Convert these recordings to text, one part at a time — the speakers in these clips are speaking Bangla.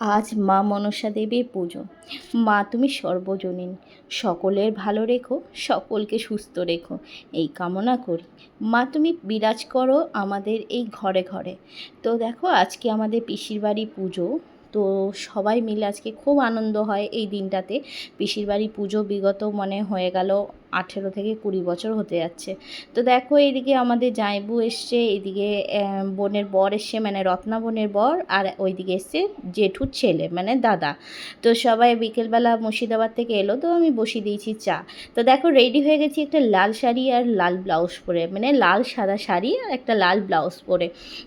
আজ মা মনসা দেবীর পুজো। মা, তুমি সর্বজনীন। সকলের ভালো রেখো, সকলকে সুস্থ রেখো। এই কামনা করি। মা, তুমি বিরাজ করো আমাদের এই ঘরে ঘরে। তো দেখো, আজকে আমাদের পিসির বাড়ি পুজো। তো সবাই মিলে আজকে খুব আনন্দ হয় এই দিনটাতে। পিসির বাড়ি পুজো বিগত মনে হয়ে গেল আঠেরো থেকে কুড়ি বছর হতে যাচ্ছে। তো দেখো এইদিকে আমাদের জাঁইবু এসছে, এইদিকে বোনের বর এসছে মানে রত্না বোনের বর, আর ওইদিকে এসছে জেঠুর ছেলে মানে দাদা। তো সবাই বিকেলবেলা মুর্শিদাবাদ থেকে এলো, তো আমি বসিয়ে দিয়েছি চা। তো দেখো রেডি হয়ে গেছি একটা লাল শাড়ি আর লাল ব্লাউজ পরে মানে লাল সাদা শাড়ি আর একটা লাল ব্লাউজ পরে।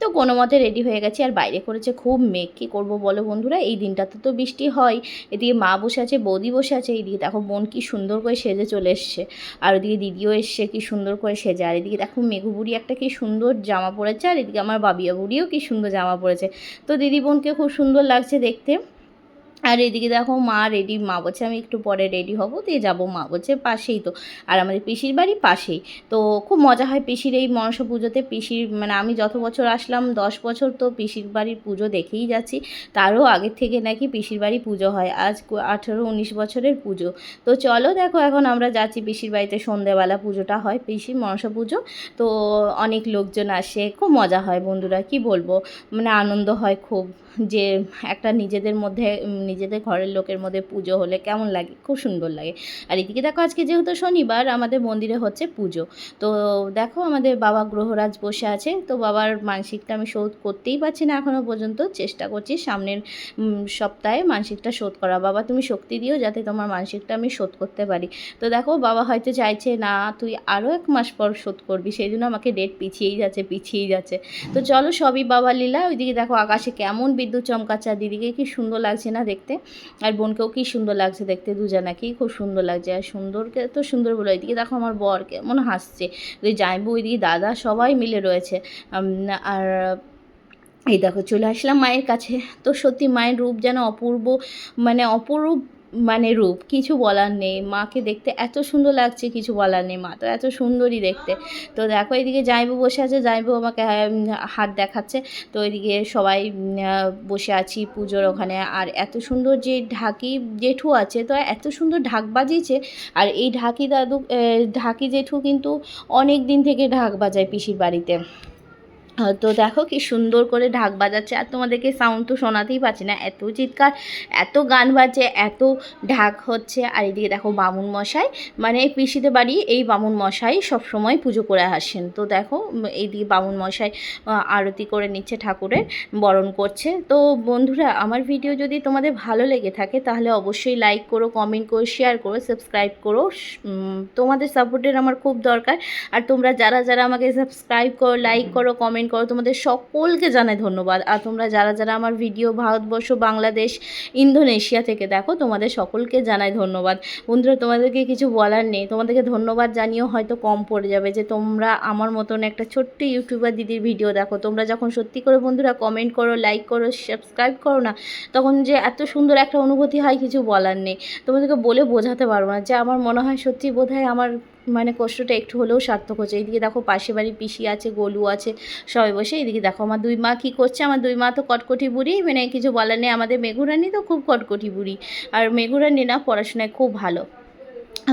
তো কোনো মতে রেডি হয়ে গেছি, আর বাইরে করেছে খুব মেঘ। কী করব বলো বন্ধুরা? এই দিনটাতে তো বৃষ্টি হয়, এদিকে মা বসে আছে, বৌদি বসে আছে, এইদিকে দেখো বোন কি সুন্দর করে সেজে চলে এসছে। আর ওদিকে দিদিও এসছে, কি সুন্দর করে সেজে। আর এদিকে দেখো মেঘু বুড়ি একটা কি সুন্দর জামা পরেছে, আর এদিকে আমার বাবিয়া বুড়িও কি সুন্দর জামা পরেছে। তো দিদি বোনকে খুব সুন্দর লাগছে দেখতে। আর এদিকে দেখো মা রেডি মা বলছে আমি একটু পরে রেডি হব, দিয়ে যাব মা বলছে পাশেই তো। আর আমাদের পিসির বাড়ি পাশেই। তো খুব মজা হয় পিসির এই মনসা পুজোতে। পিসির মানে আমি যত বছর আসলাম, দশ বছর তো পিসির বাড়ির পুজো দেখেই যাচ্ছি। তারও আগের থেকে নাকি পিসির বাড়ি পুজো হয়। আজ আঠেরো উনিশ বছরের পুজো। তো চলো দেখো এখন আমরা যাচ্ছি পিসির বাড়িতে। সন্ধেবেলা পুজোটা হয় পিসির মনসা পুজো। তো অনেক লোকজন আসে, খুব মজা হয় বন্ধুরা, কি বলব? মানে আনন্দ হয় খুব যে একটা নিজেদের মধ্যে নিজেদের ঘরের লোকের মধ্যে পুজো হলে কেমন লাগে? খুব সুন্দর লাগে। আর এদিকে দেখো, আজকে যেহেতু শনিবার, আমাদের মন্দিরে হচ্ছে পুজো। তো দেখো, আমাদের বাবা গ্রহরাজ বসে আছে। তো বাবার মানসিকটা আমি শোধ করতেই পারছি না এখনও পর্যন্ত। চেষ্টা করছি সামনের সপ্তাহে মানসিকটা শোধ করা। বাবা, তুমি শক্তি দিও যাতে তোমার মানসিকটা আমি শোধ করতে পারি। তো দেখো, বাবা হয়তো চাইছে, না, তুই আরও এক মাস পর শোধ করবি। সেই জন্য আমাকে ডেট পিছিয়েই যাচ্ছে পিছিয়েই যাচ্ছে। তো চলো, সবই বাবা লীলা। ওইদিকে দেখো, আকাশে কেমন বিদ্যুৎ চমকাচ্ছে। দিদিকে কি সুন্দর লাগছে না দেখতে? আর বোনকেও কি সুন্দর লাগছে দেখতে দুজনাকেই খুব সুন্দর লাগছে। আর সুন্দরকে তো সুন্দর বলে ওইদিকে দেখো আমার বর কেমন হাসছে। ওই জাইবু ওইদিকে দাদা সবাই মিলে রয়েছে। আর এই দেখো চলে আসলাম মায়ের কাছে। তো সত্যি মায়ের রূপ যেন অপূর্ব মানে অপরূপ মানে রূপ, কিছু বলার নেই। মাকে দেখতে এত সুন্দর লাগছে, কিছু বলার নেই। মা তো এত সুন্দরই দেখতে। তো দেখো, এদিকে জাইবু বসে আছে। জাইবু আমাকে হাত দেখাচ্ছে। তো এদিকে সবাই বসে আছি পুজোর ওখানে। আর এত সুন্দর যে ঢাকি জেঠু আছে, তো এত সুন্দর ঢাক বাজিয়েছে। আর এই ঢাকি দাদু ঢাকি জেঠু কিন্তু অনেক দিন থেকে ঢাক বাজায় পিসির বাড়িতে। তো দেখো কি সুন্দর করে ঢাক বাজাচ্ছে। আর তোমাদেরকে সাউন্ড তো শোনাতেই পাচ্ছি না। এত চিৎকার, এত গান বাজছে, এত ঢাক হচ্ছে। আর এদিকে দেখো বামুন মশাই মানে এই পিসিদের বাড়ি, এই বামুন মশাই সব সময় পুজো করে আসেন। তো দেখো এইদিকে বামুন মশাই আরতি করে নিচ্ছে ঠাকুরের, বরণ করছে। তো বন্ধুরা, আমার ভিডিও যদি তোমাদের ভালো লেগে থাকে, তাহলে অবশ্যই লাইক করো কমেন্ট করো শেয়ার করো সাবস্ক্রাইব করো। তোমাদের সাপোর্টের আমার খুব দরকার। আর তোমরা যারা যারা আমাকে সাবস্ক্রাইব করো লাইক করো কমেন্ট করো, তোমাদের সকলকে জানাই ধন্যবাদ। আর তোমরা যারা যারা আমার ভিডিও ভারতবর্ষ, বাংলাদেশ, ইন্দোনেশিয়া থেকে দেখো, তোমাদের সকলকে জানাই ধন্যবাদ। বন্ধুরা, তোমাদেরকে কিছু বলার নেই। তোমাদেরকে ধন্যবাদ জানিয়েও হয়তো কম পড়ে যাবে যে, তোমরা আমার মতন একটা ছোট্ট ইউটিউবার দিদির ভিডিও দেখো। তোমরা যখন সত্যি করে বন্ধুরা কমেন্ট করো লাইক করো সাবস্ক্রাইব করো না, তখন যে এত সুন্দর একটা অনুভূতি হয়, কিছু বলার নেই। তোমাদেরকে বলে বোঝাতে পারব না যে, আমার মনে হয় সত্যি বোধ আমার মানে কষ্টটা একটু হলেও সার্থক হচ্ছে। এইদিকে দেখো পাশে বাড়ি পিসি আছে, গোলু আছে, সবাই বসে। এইদিকে দেখো আমার দুই মা কী করছে? আমার দুই মা তো কটকটি বুড়ি মানে কিছু বলার নেই। আমাদের মেঘুরানি তো খুব কটকটি বুড়ি। আর মেঘুরানি না পড়াশোনায় খুব ভালো।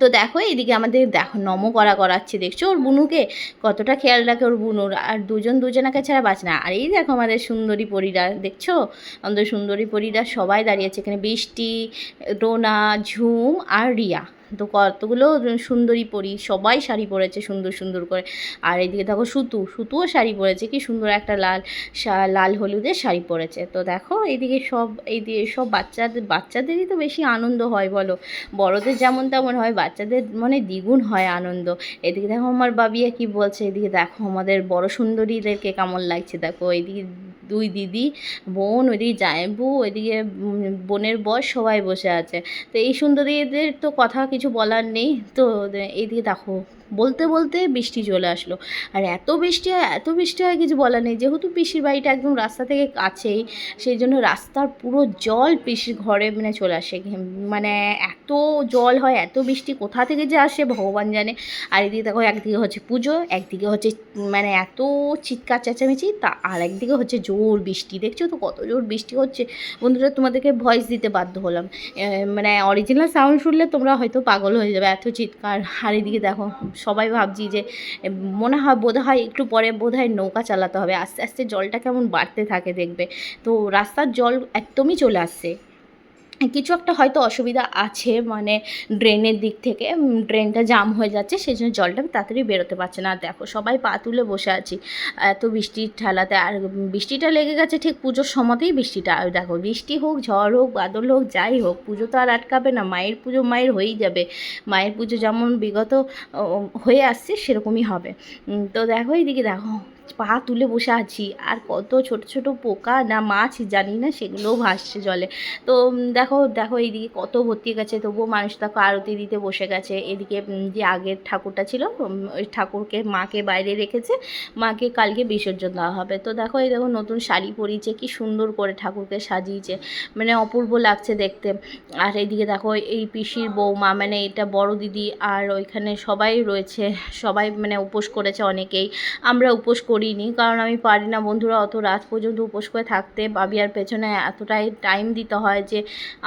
তো দেখো এইদিকে আমাদের দেখো নম করা করাচ্ছে, দেখছ? ওর বুনুকে কতটা খেয়াল রাখে ওর বুনুর। আর দুজন দুজনাকে ছাড়া বাঁচে না। আর এই দেখো আমাদের সুন্দরী পরীরা, দেখছ? আমাদের সুন্দরী পরীরা সবাই দাঁড়িয়েছে এখানে বৃষ্টি টোনা ঝুম আর রিয়া। তো কতগুলো সুন্দরী পরি, সবাই শাড়ি পরেছে সুন্দর সুন্দর করে। আর এদিকে দেখো সুতু, সুতুও শাড়ি পরেছে, কি সুন্দর একটা লাল লাল হলুদের শাড়ি পরেছে। তো দেখো এইদিকে সব এইদিকে সব বাচ্চাদের বাচ্চাদেরই তো বেশি আনন্দ হয় বলো। বড়দের যেমন তেমন হয়, বাচ্চাদের মানে দ্বিগুণ হয় আনন্দ। এদিকে দেখো আমার বাবিয়া কি বলছে, এদিকে দেখো আমাদের বড় সুন্দরীদেরকে কেমন লাগছে। দেখো এইদিকে দুই দিদি, বোন ওইদিকে জায়বু ওইদিকে বোনের বর সবাই বসে আছে। তো এই সুন্দরীদের তো কথা বলার নেই। তো এই দিকে দেখো। বলতে বলতে বৃষ্টি চলে আসলো। আর এত বৃষ্টি হয়, এত বৃষ্টি হয় কিছু বলার নেই। যেহেতু পিসির বাড়িটা একদম রাস্তা থেকে কাছেই, সেই জন্য রাস্তার পুরো জল পিসির ঘরে মানে চলে আসে। মানে এত জল হয়, এত বৃষ্টি কোথা থেকে যে আসে ভগবান জানে। আর এদিকে দেখো একদিকে হচ্ছে পুজো, একদিকে হচ্ছে মানে এত চিৎকার চেঁচামেচি, তা আর একদিকে হচ্ছে জোর বৃষ্টি। দেখছ তো কত জোর বৃষ্টি হচ্ছে? বন্ধুরা, তোমাদেরকে ভয়েস দিতে বাধ্য হলাম। মানে অরিজিনাল সাউন্ড শুনলে তোমরা হয়তো পাগল হয়ে যাবে, এত চিৎকার। আর এদিকে দেখো সবাই ভাবছি যে মনে হয় বোধ হয় একটু পরে বোধ হয় নৌকা চালাতে হবে। আস্তে আস্তে জলটা কেমন বাড়তে থাকে দেখবে। তো রাস্তার জল একদমই চলে আসছে। কিছু একটা হয়তো অসুবিধা আছে মানে ড্রেনের দিক থেকে ড্রেনটা জাম হয়ে যাচ্ছে সেই জন্য জলটা তাড়াতাড়ি বেরোতে পারছে না। দেখো, সবাই পা তুলে বসে আছি। এত বৃষ্টির ঠেলাতে, আর বৃষ্টিটা লেগে গেছে ঠিক পুজোর সময়তেই বৃষ্টিটা। আর দেখো, বৃষ্টি হোক, ঝড় হোক, বাদল হোক, যাই হোক, পুজো তো আর আটকাবে না, মায়ের পুজো মায়ের হয়েই যাবে। মায়ের পুজো যেমন বিগত হয়ে আসছে, সেরকমই হবে। তো দেখো, এইদিকে দেখো পা তুলে বসে আছি। আর কত ছোট ছোট পোকা না মাছ জানি না, সেগুলোও ভাসছে জলে। তো দেখো দেখো এইদিকে কত ভর্তি গেছে। তবুও মানুষ দেখো আরতি দিতে বসে গেছে। এদিকে যে আগের ঠাকুরটা ছিল ওই ঠাকুরকে মাকে বাইরে রেখেছে। মাকে কালকে বিসর্জন দেওয়া হবে। তো দেখো এই দেখো নতুন শাড়ি পরিয়েছে, কি সুন্দর করে ঠাকুরকে সাজিয়েছে। মানে অপূর্ব লাগছে দেখতে। আর এইদিকে দেখো এই পিসির বৌমা মানে এটা বড় দিদি আর ওইখানে সবাই রয়েছে। সবাই মানে উপোস করেছে অনেকেই। আমরা উপোস করিনি, কারণ আমি পারি না। বন্ধুরা, অত রাত পর্যন্ত উপোস করে থাকতে বাবিয়ার পেছনে এতটাই টাইম দিতে হয় যে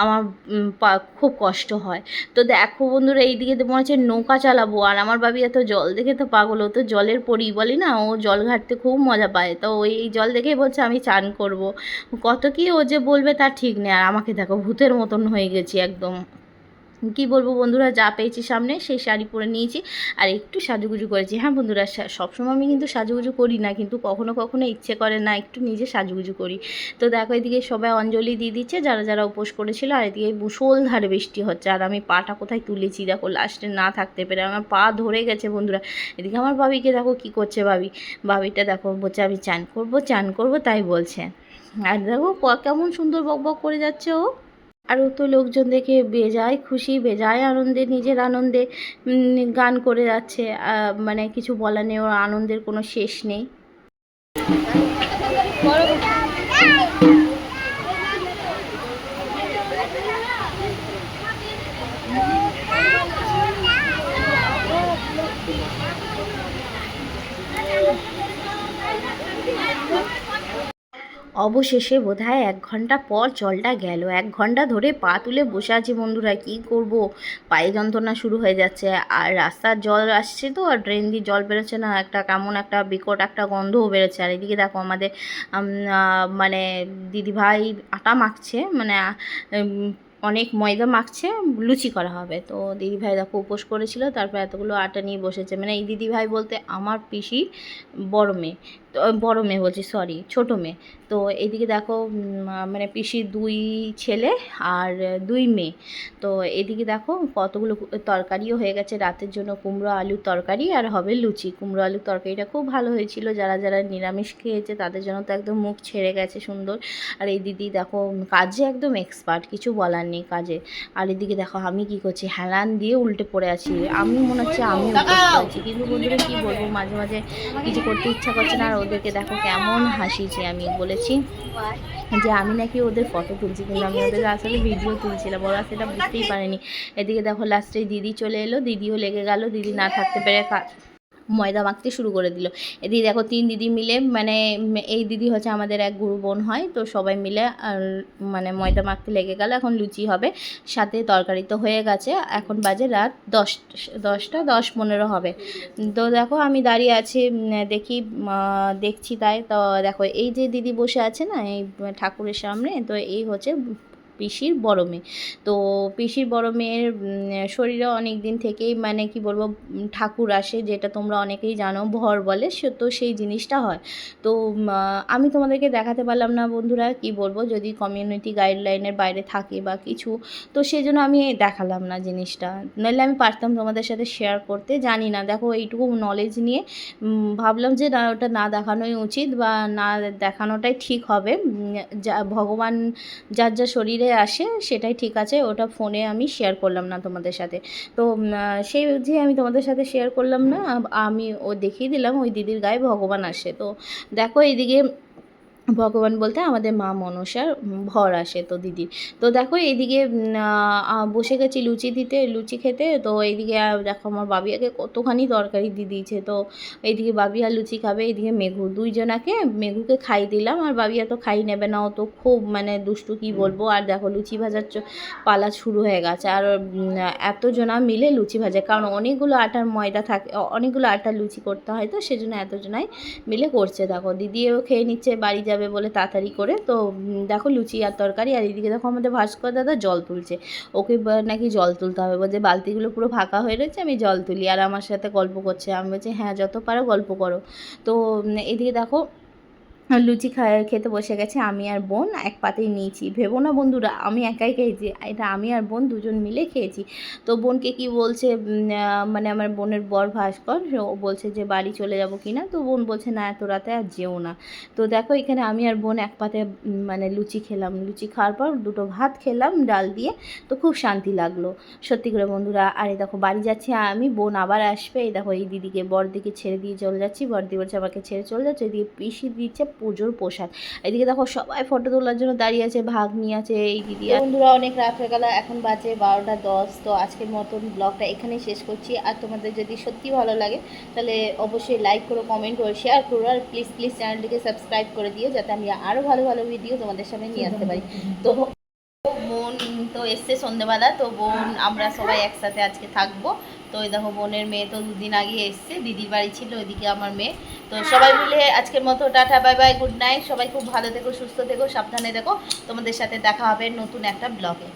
আমার খুব কষ্ট হয়। তো দেখো বন্ধুরা, এইদিকে তো মনে হচ্ছে নৌকা চালাবো আর আমার বাবি এত জল দেখে তো পাগল। ও তো জলের পরি বলি না, ও জল ঘাটতে খুব মজা পায়। তো ওই এই জল দেখেই বলছে আমি চান করব। কত কি ও যে বলবে তার ঠিক নেই, আর আমাকে দেখো ভূতের মতন হয়ে গেছি একদম। কি বলব বন্ধুরা, যা পেয়েছি সামনে সেই শাড়ি পরে নিয়েছি। আর একটু সাজুগুজু করেছি। হ্যাঁ বন্ধুরা সবসময় আমি কিন্তু সাজুগুজু করি না, কিন্তু কখনো কখনো ইচ্ছে করে না একটু নিজে সাজুগুজু করি। তো দেখো, এদিকে সবাই অঞ্জলি দিয়ে দিচ্ছে, যারা যারা উপোস করেছিল, আর এদিকে মুষলধারে বৃষ্টি হচ্ছে। আর আমি পাটা কোথায় তুলেছি, দেখো, লাস্টে না থাকতে পেরে আমার পা ধরে গেছে বন্ধুরা। এদিকে আমার ভাবিকে দেখো কি করছে ভাবি। ভাবিটা দেখো, বলছে, আমি চান করব চান করব, তাই বলছে। আর দেখো কেমন সুন্দর বক বক করে যাচ্ছে ও। আর তো লোকজন দেখে বেজায় খুশি, বেজায় আনন্দে, নিজের আনন্দে গান করে যাচ্ছে। মানে কিছু বলা নেই, ওর আনন্দের কোনো শেষ নেই। অবশেষে বোধহয় এক ঘণ্টা পর জলটা গেল। এক ঘণ্টা ধরে পা তুলে বসে আছি বন্ধুরা, কি করব? পায়ে যন্ত্রণা শুরু হয়ে যাচ্ছে। আর রাস্তার জল আসছে তো, আর ড্রেন দিয়ে জল বেরোচ্ছে না। একটা কেমন একটা বিকট একটা গন্ধও বেরোচ্ছে। আর এদিকে দেখো আমাদের মানে দিদিভাই আটা মাখছে মানে অনেক ময়দা মাখছে, লুচি করা হবে। তো দিদিভাই দেখো উপোস করেছিল, তারপর এতগুলো আটা নিয়ে বসেছে। মানে এই দিদিভাই বলতে আমার পিসি বড় মেয়ে। বড় মেয়ে বলছি সরি ছোটো মেয়ে। তো এদিকে দেখো মানে পিসির দুই ছেলে আর দুই মেয়ে। তো এদিকে দেখো কতগুলো তরকারিও হয়ে গেছে। রাতের জন্য কুমড়ো আলুর তরকারি আর হবে লুচি। কুমড়ো আলুর তরকারিটা খুব ভালো হয়েছিল। যারা যারা নিরামিষ খেয়েছে তাদের জন্য তো একদম মুখ ছেড়ে গেছে সুন্দর। আর এই দিদি দেখো কাজে একদম এক্সপার্ট কিছু বলার নেই কাজে। আর এদিকে দেখো আমি কি করছি? হেলান দিয়ে উল্টে পড়ে আছি। আমি মনে হচ্ছে আমি করেছি কিন্তু বন্ধুরা কি বলব? মাঝে মাঝে কিছু করতে ইচ্ছা করছে না আর ওদেরকে দেখো কেমন হাসিছি আমি বলেছি যে আমি নাকি ওদের ফটো তুলছি, কিন্তু আমি ওদের আসলে ভিডিও তুলছিলাম, ওরা সেটা বুঝতেই পারেনি। এদিকে দেখো লাস্টে দিদি চলে এলো, দিদিও লেগে গেল, দিদি না থাকতে পেরে ময়দা মাখতে শুরু করে দিল। এদিকে দেখো, তিন দিদি মিলে মানে এই দিদি হচ্ছে আমাদের এক গুরু বোন হয়, তো সবাই মিলে মানে ময়দা মাখতে লেগে গেল, এখন লুচি হবে। সাথে তরকারি তো হয়ে গেছে, এখন বাজে রাত দশ, দশটা দশ পনেরো হবে। তো দেখো, আমি দাঁড়িয়ে আছি দেখি দেখছি তাই। তো দেখো, এই যে দিদি বসে আছে না, এই ঠাকুরের সামনে, তো এই হচ্ছে পিসির বড় মেয়ে। তো পিসির বড় মেয়ের শরীরে অনেক দিন থেকেই মানে কি বলব ঠাকুর আসে, যেটা তোমরা অনেকেই জানো, ভর বলে, সে তো সেই জিনিসটা হয়। তো আমি তোমাদেরকে দেখাতে পারলাম না বন্ধুরা, কি বলব, যদি কমিউনিটি গাইডলাইনের বাইরে থাকে বা কিছু, তো সেই জন্য আমি দেখালাম না জিনিসটা। নইলে আমি পারতাম তোমাদের সাথে শেয়ার করতে, জানি না। দেখো, এইটুকু নলেজ নিয়ে ভাবলাম যে না, ওটা না দেখানোই উচিত বা না দেখানোটাই ঠিক হবে। যা, ভগবান, যার যা শরীরে মিলে আসে, সেটাই ঠিক আছে, ওটা ফোনে আমি শেয়ার করলাম না তোমাদের সাথে। তো সেই যে আমি তোমাদের সাথে শেয়ার করলাম না আমি ও দেখিয়ে দিলাম, ওই দিদির গায়ে ভগবান আসে। তো দেখো এইদিকে ভগবান বলতে আমাদের মা মনসার ভর আসে তো দিদির। তো দেখো এইদিকে বসে গেছি লুচি দিতে, লুচি খেতে, তো এইদিকে দেখো আমার বাবিয়াকে কতখানি তরকারি দিয়ে দিয়েছে। তো এইদিকে বাবিয়া লুচি খাবে, এইদিকে মেঘু। দুইজনাকে, মেঘুকে খাই দিলাম, আর বাবিয়া তো খাই নেবে না, ও তো খুব মানে দুষ্টু, কি বলব? আর দেখো লুচি ভাজার পালা শুরু হয়ে গেছে। আর এতজনা মিলে লুচি ভাজে, কারণ অনেকগুলো আটার ময়দা থাকে অনেকগুলো আটার লুচি করতে হয় তো, সেজন্য এতজনাই মিলে করছে। দেখো দিদিও খেয়ে নিচ্ছে, বাড়ি যাবে বলে তাড়াতাড়ি করে। তো দেখো লুচি আর তরকারি আর এদিকে দেখো আমাদের ভাস্কর দাদা জল তুলছে। ওকে নাকি জল তুলতে হবে? বলছে, বালতিগুলো পুরো ফাঁকা হয়ে রয়েছে, আমি জল তুলি। আর আমার সাথে গল্প করছে। আমি বলছি হ্যাঁ যত পারো গল্প করো। তো এদিকে দেখো লুচি খায়, খেতে বসে গেছে আমি আর বোন, এক পাতেই নিয়েছি। ভেবো না বন্ধুরা, আমি একাই খেয়েছি, এটা আমি আর বোন দুজন মিলে খেয়েছি। তো বোনকে কি বলছে মানে আমার বোনের বর ভাস্কর ও বলছে যে বাড়ি চলে যাব কি না তো বোন বলছে, না, এত রাতে আর যেও না। তো দেখো এখানে আমি আর বোন এক পাতে মানে লুচি খেলাম। লুচি খাওয়ার পর দুটো ভাত খেলাম, ডাল দিয়ে। তো খুব শান্তি লাগল। সত্যি করে বন্ধুরা, আর এই দেখো বাড়ি যাচ্ছি আমি, বোন আবার আসবে। এই দেখো এই দিদিকে, বর দিকে ছেড়ে দিয়ে চলে যাচ্ছি। বরদি বলছে, আমাকে ছেড়ে চলে যাচ্ছে? এদিকে পিসি দিচ্ছে পুজোর প্রসাদ। এদিকে দেখো সবাই ফটো তোলার জন্য দাঁড়িয়ে আছে ভাগ নিয়ে আছে, এই দিদি বন্ধুরা, অনেক রাত হয়ে গেল এখন বাজে বারোটা দশ, তো আজকের মতন ব্লগটা এখানেই শেষ করছি। আর তোমাদের যদি সত্যি ভালো লাগে, তাহলে অবশ্যই লাইক করো কমেন্ট করো শেয়ার করো, আর প্লিজ প্লিজ চ্যানেলটিকে সাবস্ক্রাইব করে দিও, যাতে আমি আরও ভালো ভালো ভিডিও তোমাদের সামনে নিয়ে আসতে পারি। তো বোন তো এসছে সন্ধেবেলা, তো বোন, আমরা সবাই একসাথে আজকে থাকব। তো ওই দেখো বোনের মেয়ে তো দুদিন আগে এসছে, দিদির বাড়ি ছিল, ওইদিকে আমার মেয়ে। তো সবাই মিলে আজকের মতো tata bye bye good night সবাই খুব ভালো থেকো, সুস্থ থেকো, সাবধানে দেখো তোমাদের সাথে দেখা হবে নতুন একটা ব্লগে